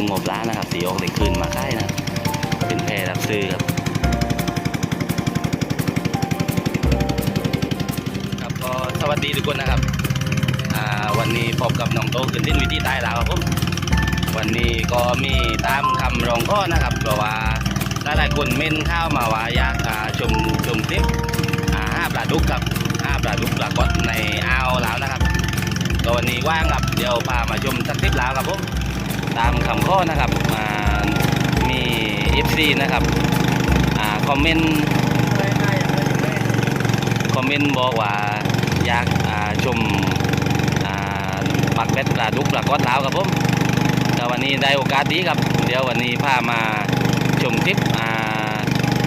สงบล้านนะครับ สีออกเลยคืนมาค่ายนะเป็นแพรับซื้อครับครับก็สวัสดีทุกคนนะครับวันนี้พบกับน้องโตขึ้นที่วิธีใต้แล้วครับผมวันนี้ก็มีตามคำร้องข้อนะครับเพราะว่าหลายๆคนเม่นข้าวมาว่าอยากชมชมคลิปอาห้าปลาดุกครับห้าปลาดุกปลากดในอ่าวแล้วนะครับก็วันนี้ว่างครับเดี๋ยวพามาชมสักคลิปแล้วครับผม ตามคำข้อนะครับอ่ามี FC นะครับอคอมเมนต์คอมเมนต์บอกว่าอยากาชมปักเป็ดปลาดุกปลากอดลาวครับผมแต่วันนี้ได้โอกาสดีครับ เดี๋ยววันนี้พามาชมคลิปอา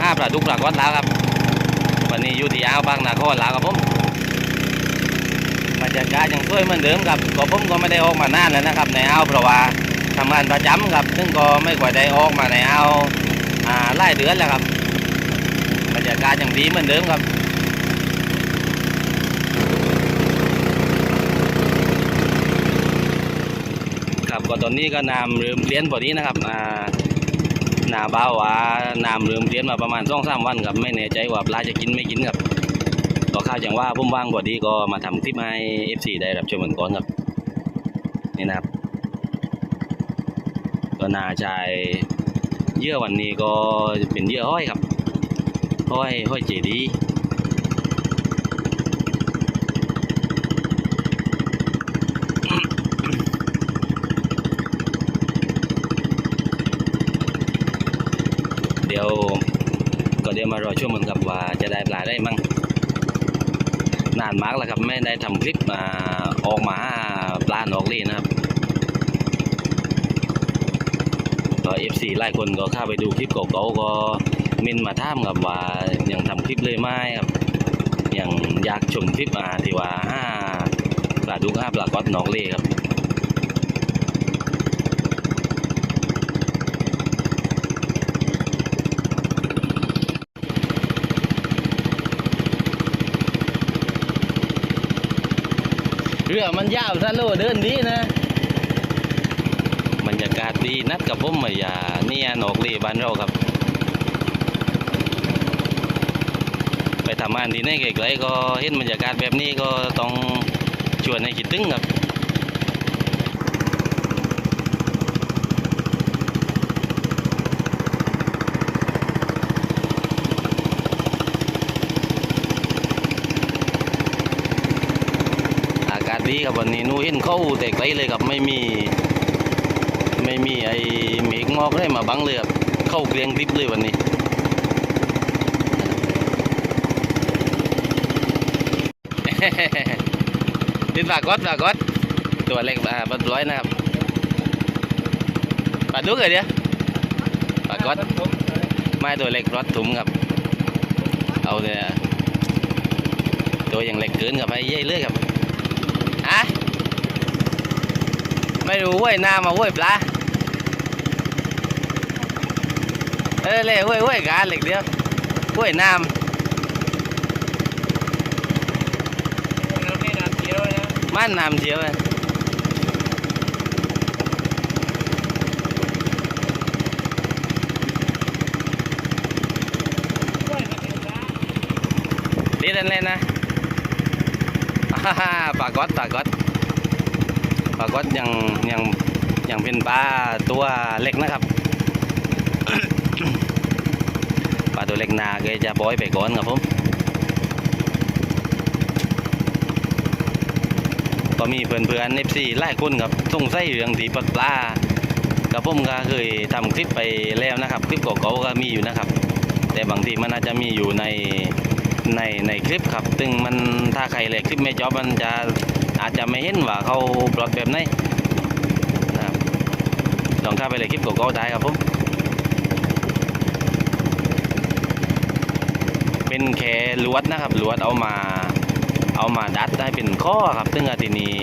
ห้าปลาดุกปลากอดลาวครับ วันนี้อยู่ที่อ่าวบางนาครลาวครับผมบรรยากาศยังสวยเหมือนเดิมครับก็ผมก็ไม่ได้ออกมานานแล้วนะครับ ในอ่าวเพราะว่าำงานประจำครับ ซึ่งก็ไม่ค่อยได้ออกมาในอ่าอ่าหลายเดือนแล้วครับบรรยากาศยังดีเหมือนเดิมครับครับก็ตอนนี้ก็น้ำเริ่มเปลี่ยนพอดีนะครับอ่าหนาบ้าว่าน้ำเริ่มเปลี่ยนมาประมาณสองสามวันครับไม่แน่ใจว่าปลาจะกินไม่กินครับก็ข้าวอย่างว่าพุ่มว่างพอดีก็มาทำคลิปให้ FC ได้รับชมกันก่อนครับนี่นะครับ ก็นาชายเยื่อวันนี้ก็เป็นเยื่อห้อยครับ ห้อยห้อยเจดีย์เดี๋ยวก็เดี๋ยวมารอชมกันครับว่าจะได้ปลาได้มั่งนานมากแล้วครับไม่ได้ทำคลิปมาออกมาหาปลาหนอกลีนะครับ ก็เอฟซีหลายคนก็เข้าไปดูคลิปเก่าๆก็เมินมาถามครับว่ายังทำคลิปเลยไหมครับยังอยากชมคลิปอ่าที่ว่าห้าปลาดุกห้าปลากอดหนอกลีครับเรือมันยาวซะโลเดินดีนะากาศดีนัดกับผมมาอย่าเนี่ยหนอกเลบ้านเราครับ ไปทำงานที่ไหนไกลๆก็เห็นบรรยากาศแบบนี้ก็ต้องชวนให้คิดถึงครับอากาศดีครับวันนี้นูเห็นเข้าแต่ไกลเลยครับไม่มี ไม่มีไอ้เมฆหมอกอะไรมาบังเลยครับเข้าเกลียงทิพย์เลยวันนี้ดินปากดปากดตัวเล็กปลาร้อยนะครับปลาดุกเหรอเนี่ยปลากอดไม่ตัวเล็กรถถุงครับ เอาเนี่ยตัวอยังเล็กเกินครับไอ้เย่เลือกครับอะไม่รู้เว้ยหน้ามาเว้ยปลา เออเลยเว้ยเว้ยกาเหล็กเดียวเว้ยน้ำมันน้ำเดียวเลยดีดันเลยนะฮ่าฮ่าปลากอดปลากอดปลากอดยังยังยังเป็นปลาตัวเล็กนะครับ ปลา ตัวเล็กนาแกจะปล่อยไปก่อนครับผมก็มีเพื่อนๆเอฟซีหลายคนครับส่งสัยเรื่องที่ปลาปลากับผมก็เคยทำคลิปไปแล้วนะครับ คลิปเก่าๆก็มีอยู่นะครับ แต่บางทีมันอาจจะมีอยู่ในในในคลิปครับ ซึ่งมันถ้าใครเลยคลิปไม่จบมันจะอาจจะไม่เห็นว่าเขาปลดแบบไหนนะครับลองเข้าไปเลยคลิปเก่าๆได้ครับผม เป็นแค่ลวดนะครับลวดเอามาเอามาดัดได้เป็นข้อครับ ซึ่งอาทีนี้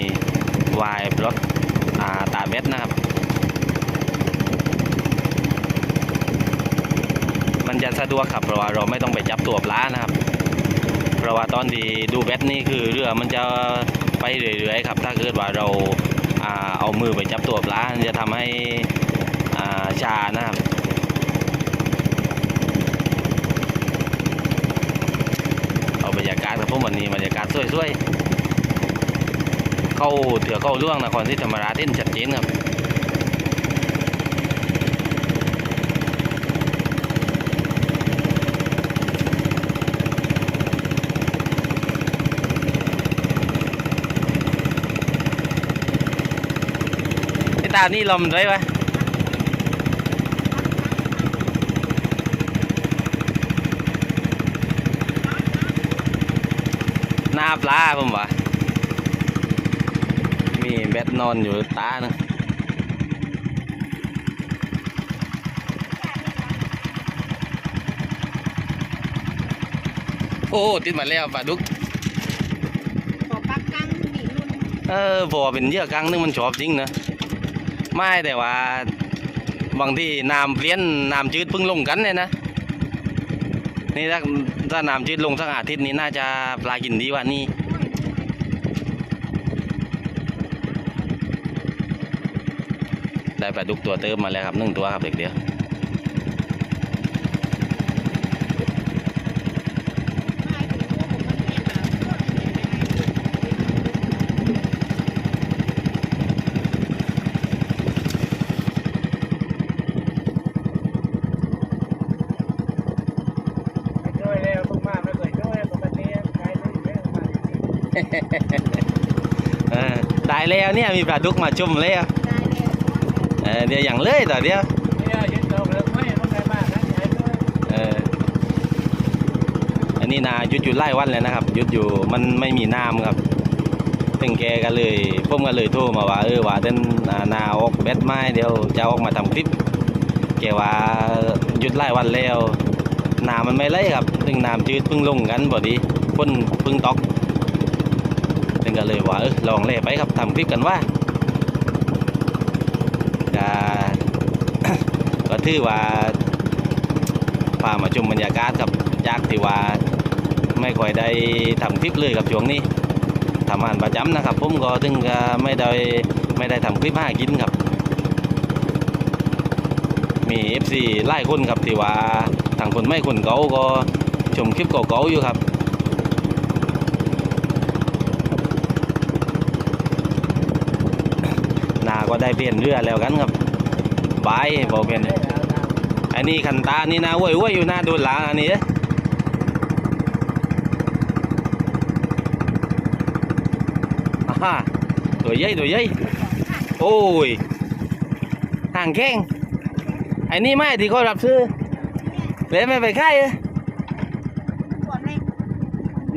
วายปลดอ่าตาเบ็ดนะครับ มันจะสะดวกครับเพราะว่าเราไม่ต้องไปจับตัวปลานะครับ เพราะว่าตอนที่ดูแบตนี่คือเรือมันจะไปเรื่อยๆครับ ถ้าเกิดว่าเราอาเอามือไปจับตัวปลาจะทำให้ชานะครับ เอา บรรยากาศครับผมวันนี้บรรยากาศสวยๆ เข้าเถือเข้าล่วงนครศรีธรรมราชเด่นชัดเจนครับไอ้ตานี่ลมด้วยวะหน้ ปลาผมวะมีแบตนอนอยู่ตานะโอ้ติดมาแล้วปลาดุกขอปักกังหนีนุ่นเออพอเป็นเหยื่อกลางนึงมันชอบจริงนะไม่แต่ว่า บางที่น้ำเปลี่ยนน้ำจืดเพิ่งลงกันเนี่ยนะนี่ถ้า ถ้าน้ำจืดลงสักอาทิตย์นี้น่าจะปลากินดีกว่านี่ได้ปลาดุกตัวเติมมาแล้วครับหนึ่งตัวครับเด็กเดียว ไม่ถึงตัวผมมันแค่หาคนเนี่ยไม่ได้ ไม่ช่วยแล้วพวกมาไม่เคยช่วยปกติใครไม่เยอะมา เออได้แล้วเนี่ยมีปลาดุกมาจุ่มแล้วได้แล้วเออเดี๋ยวอย่างเลยต่อเดียวเนี่ยยืนตรงเลยไม่ต้องใครมากนะใหญ่ด้วยเอออันนี้นาหยุดอยู่ไล่วันเลยนะครับหยุดอยู่มันไม่มีน้ำครับถึงแกก็เลยผมก็เลยโทรมาว่าเออว่าเดินอ่านาออกแบตไม้เดี๋ยวจะออกมาทำคลิปแกว่าหยุดไล่วันแล้วน้ำมันไม่ไหลครับถึงน้ำจืดเพิ่งลงกันพอดีฝนเพิ่งตกถึ งก็เลยว่าเออลองเล่ไปครับทำคลิปกันว่าก็ถือว่าพามาชมบรรยากาศกับจากที่ว่าไม่ค่อยได้ทำคลิปเลยกับช่วงนี้ทำงานประจำนะครับผมก็ถึงไม่ได้ไม่ได้ทำคลิปห้กินครับมี FC ไล่คนครับที่ว่าทางคนไม่คนเก่าก็ชมคลิปเก่าๆอยู่ครับ นา ก็ได้เปลี่ยนเรือแล้วกันครับบายบอกเปลี่ยนได้แล้วนะอันนี้ขันตานี่นะเว้ยเว้ยอยู่หน้าโดนหลังอันนี้เด้ออ่าฮะตัวใหญ่ตัวใหญ่โอ้ยห่างแข้งไอ้นี่ไม่ที่เขารับซื้อเลยไม่ไปค่ายเอ้ยก่อนแม่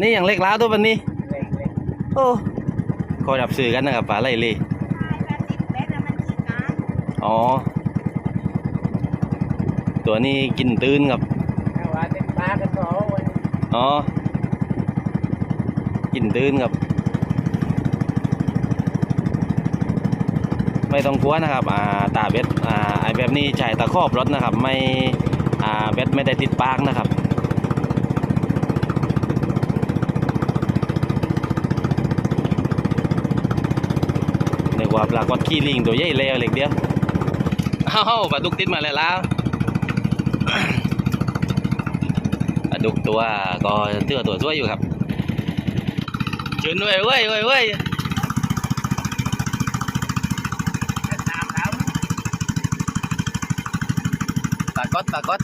นี่อย่างเล็กแล้วตัวปันนี้เล็กเล็กโอ้เขารับซื้อกันนะครับปลาไหลเลย แปดสิบเมตรแล้วมันขีดน้ อ๋อ ตัวนี้กินตื้นครับถ้าว่าเต็มปลากันก็เอาไว้อ๋อ กินตื้นครับ ไม่ต้องกลัวนะครับอ่าตาเบ็ดอ่าไอแบบนี้ใช้ตะครอบรถนะครับ ไม่อ่าเบ็ดไม่ได้ติดปากนะครับนึกว่าปลากดขี้ลิงตัวใหญ่เลวเล็กเดียว เอ้าปลาดุกติดมาแล้วแล้วปลาดุกตัวก็เตื้อตัวสวยอยู่ครับจุนเว้ยเว้ยเว้ยเว้ยสามสามปากดปากด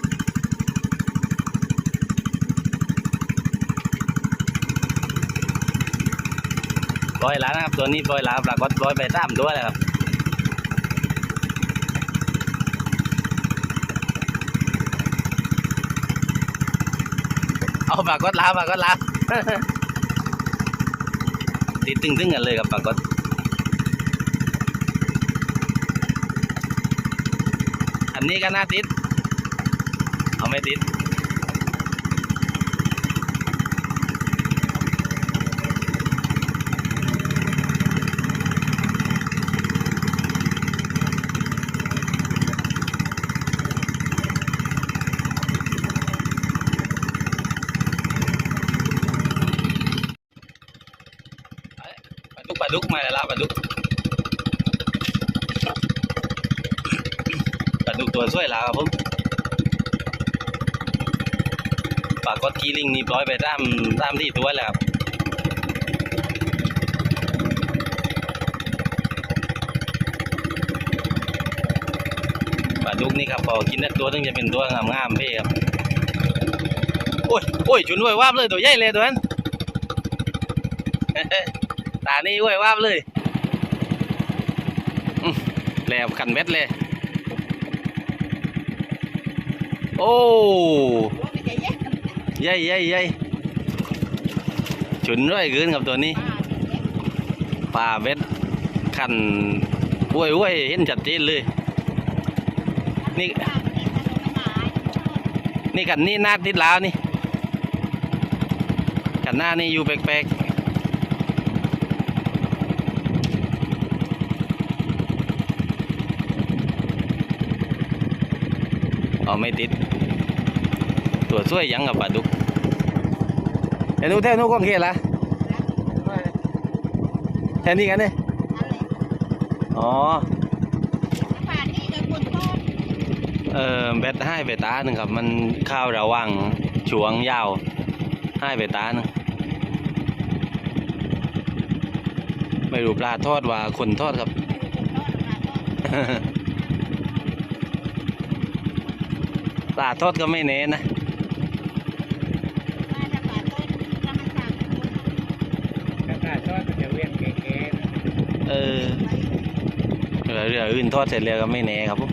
ปล่อยแล้วนะครับ ตัวนี้ปล่อยแล้วปลากดปล่อยไปสามตัวแล้วครับ เอาปากกดลาปากกดลาติดตึงตึงกันเลยครับปลากดอันนี้ก็น่าติด เอาไม่ติด ลูกปลาดุกมาแล้วล่ะปลาดุกป ลากตัวสวยแล้วครับผมปากดกีลิงนี่ปล่อยไปตามตามที่ตัวแล้วครับปลาดุกนี่ครับพอกินได้ตัวนึงจะเป็นตัวงามๆเพ่ครับโอ้ยโอ้ยจุนไว้วาบเลยตัวใหญ่เลยตัวนั้นตานี่ไว้วาบเลยอื้อแหลบขันเม็ดเลย โอ้ใช่แยกกันใหญ่ใหญ่ใหญ่จุนร้อยเกินกับตัวนี้ป้าเนี่ยแยกปลาเบ็ดขันอ้วยอ้วยเห็นชัดเจนเลย นี่ป้าเนี่ยมันนี่นนี่หน้าติดแลาวนี่ กันหน้านี่อยู่แปลกๆอ๋อไม่ติด ตัวช่วยยังกับปลาดุกเดี๋ยวนู้นเท่านู้นก็เกละแค่นี้กันเนี่ยนั่นแหละอ๋อป้านี่ก็คนต้นเออเบ็ดให้ไปตาหนึ่งครับ มันข้าวระวังช่วงยาวให้ไปตาหนึ่งไม่รู้ปลาทอดว่าคนทอดครับปลาทอดก็ไม่เน้นนะ ถ้าขาดทอดมันจะเวียนเก๋ เออ เรือเรืออื่นทอดเสร็จแล้วก็ไม่เน้ครับผม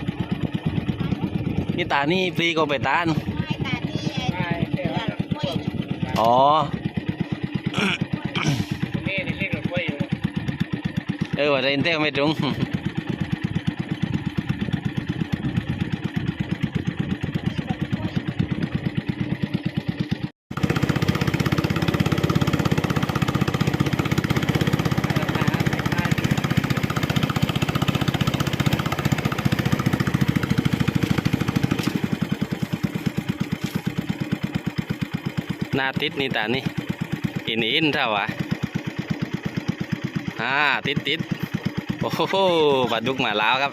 นี่ตานี่ฟรีก็ไปตานๆไม่เดี๋ยวพวกอ๋อนี่นี่เรียกรถไฟอยู่เออว่าเรนเต้ไม่ตรง ติดนี่ตานี่อินอินเท่าวะอ่าติดติดโอ้โหปลาดุกมาแล้วครับ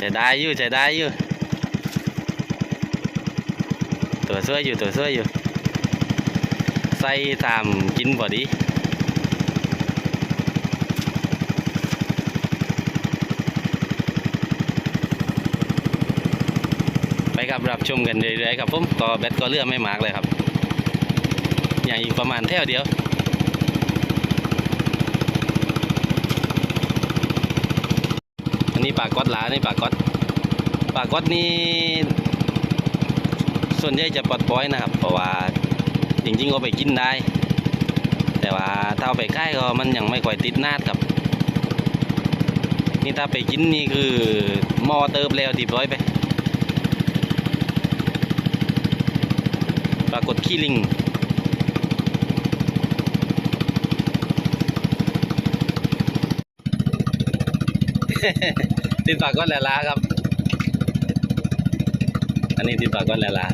จะได้อยู่จะได้อยู่ตัวช่วยอยู่ตัวช่วยอยู่ใส่ตามกินพอดีไป ครับชมกันเรื่อยๆครับผมก็แบตก็เลื่อไม่มากเลยครับ อย่างอีกประมาณเท่าเดียวอันนี้ปากอดหลานี่ปากอดปากอดนี่ส่วนใหญ่จะปลดปล่อยนะครับ เพราะว่าจริงๆก็ไปกินได้ แต่ว่าถ้าเอาไปใกล้ก็มันยังไม่ค่อยติดนาดครับนี่ถ้าไปกินนี่คือมอเติบแล้วดีบร้อยไป รากฏขี้ลิงติดปากก้อนแหลาครับ อันนี้ติดปากก้อนแหลา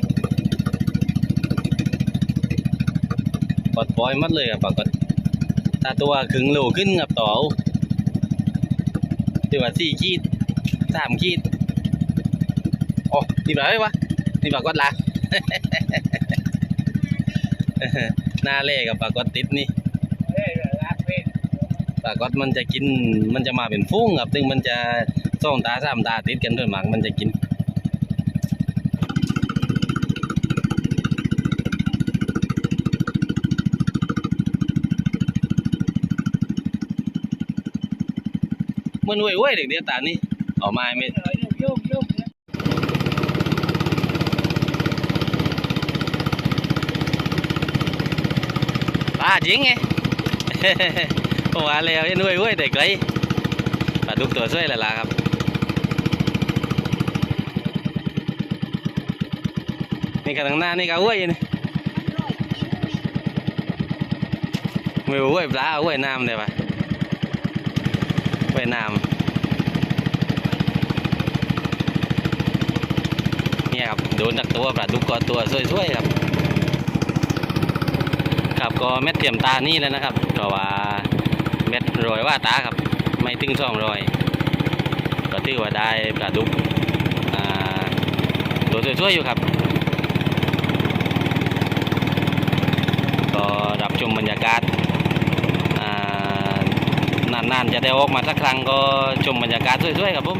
ปลดปอยมัดเลยครับปากก้อนถ้าตัวครึ่งโลขึ้นกับต่อเอาที่ว่าสี่ขีดสามขีด โอ้ติดปากไว้วะติดปากก้อนลา หน้าเล่กับปากก้อนติดนี่เฮ้ยลากเว้นปลากอดมันจะกินมันจะมาเป็นฟุ้งครับซึ่งมันจะสองตาสามตาติดกันด้วยหมากมันจะกินมันเว้ยๆเด็กเดียวตานี่ออกมาไม่ เออโยกโยกโยก ปลาจริงไงผมว่าแล้วยันเว้ยๆเด็กไกลปลาดุกตัวสวยละล่ะครับนี่กันทางหน้านี่ก็เว้ยนี่ไม่เว้ยปลาเว้ยน้ำได้ปะเว้ยน้ำเนี่ยครับโดนจากตัวปลาดุกก็ตัวสวยๆครับ ครับก็เม็ดเทียมตานี่แล้วนะครับเพราะว่าเม็ดรอยว่าตาครับ ไม่ถึงสองรอยก็ถือว่าได้ปลาดุกอ่าตัวสวยๆอยู่ครับ ก็รับชมบรรยากาศอ่านานๆจะได้ออกมาสักครั้งก็ชมบรรยากาศสวยๆครับผม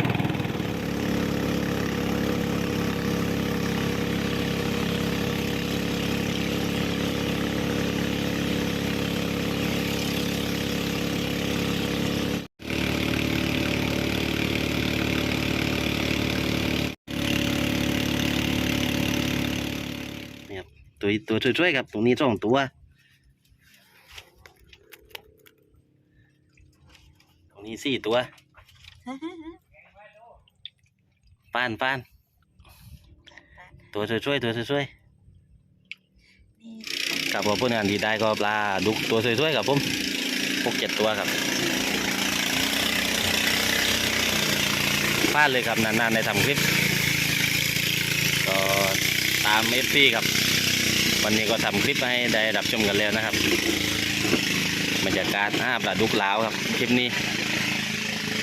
ตัวตัวช่วยๆครับ ตรงนี้สองตัว ตรงนี้สี่ตัวปานปานตัวช่วยๆตัวช่วยๆกับว่าผลงานที่ได้ก็ปลาดุกตัวช่วยๆครับผมหกเจ็ดตัวครับพลาดเลยครับนานๆในทำคลิปก็ตามเอฟซีครับ วันนี้ก็ทำคลิปให้ได้รับชมกันแล้วนะครับบรรยากาศหน้าปลาดุกลาวครับคลิปนี้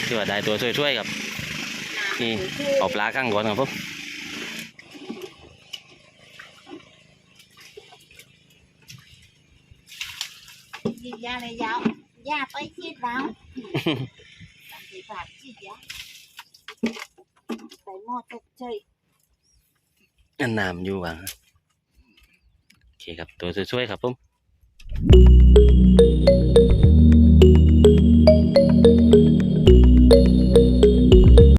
ที่ว่าได้ตัวช่วยๆครับนี่เอาปลาข้างก่อนครับผมยิงยาเลยยาวยาไปที่ดาวทำสีฝาดที่ยาใส่หม้อตกใจอันน้ำอยู่ว่างโอ เคครับ ตัวช่วยครับผม thank you